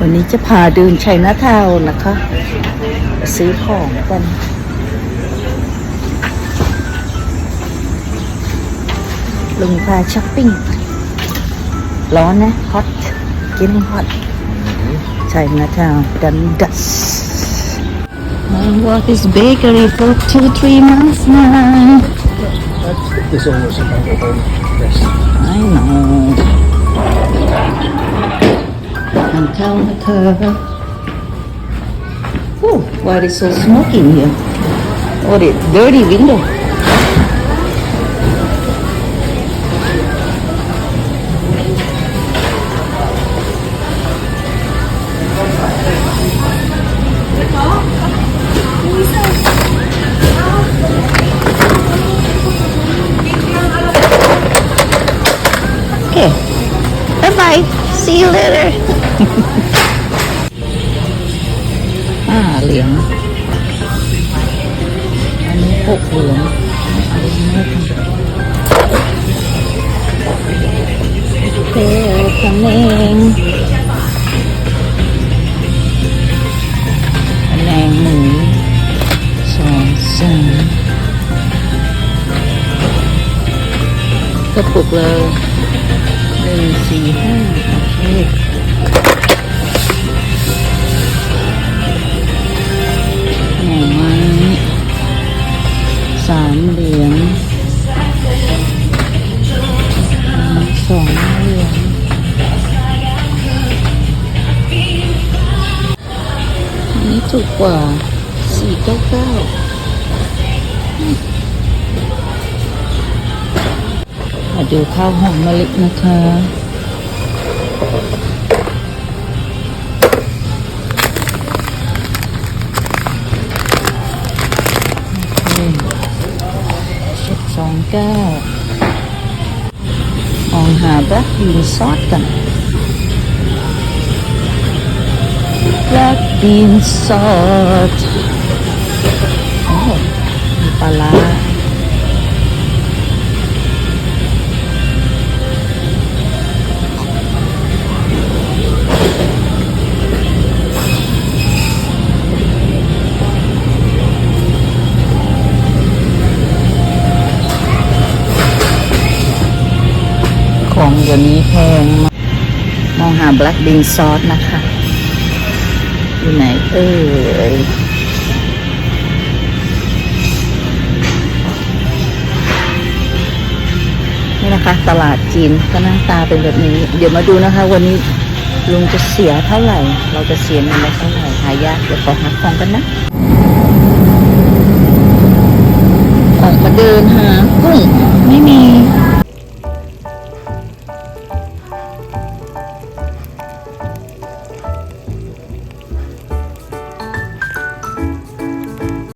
วันนี้จะพาเดินชัยนาทาวน์นะคะ ซื้อของกันลุงพาช้อปปิ้ง ร้อนนะฮอตกินฮอตชัยนาทาวน์ดันดัส I work this bakery for two, three months now. There's almost a mango home. Yes. I know. I'm telling her. Oh, why is so smoky in here? Oh, the dirty window. Okay. Bye bye. See you later. ห้าเหรียญอันนี้หกเหรียญอันนี้ไม่ทำเททำเองแหนงหมูสองสามกระปุกเลยหนึ่งสี่ห้า สามเหรียญสองเหรียญอันนี้ถูกกว่าสี่เก้าเก้ามาดูข้าวหอมมะลินะคะ องเก้ามองหาแบล็คบีนซอสกันแบล็คบีนซอสโอ้มีปลา ของเดี๋ยวนี้แพงมากมองหาแบล็คบีนซอสนะคะ อยู่ไหนเอ่ยนี่นะคะ ตลาดจีนก็น้าตาเป็นแบบนี้ เดี๋ยวมาดูนะคะ วันนี้ลุงจะเสียเท่าไหร่ เราจะเสียเงินไปเท่าไหร่ หายากเดี๋ยวขอหาของกันนะออกมาเดินหากุ้งไม่มี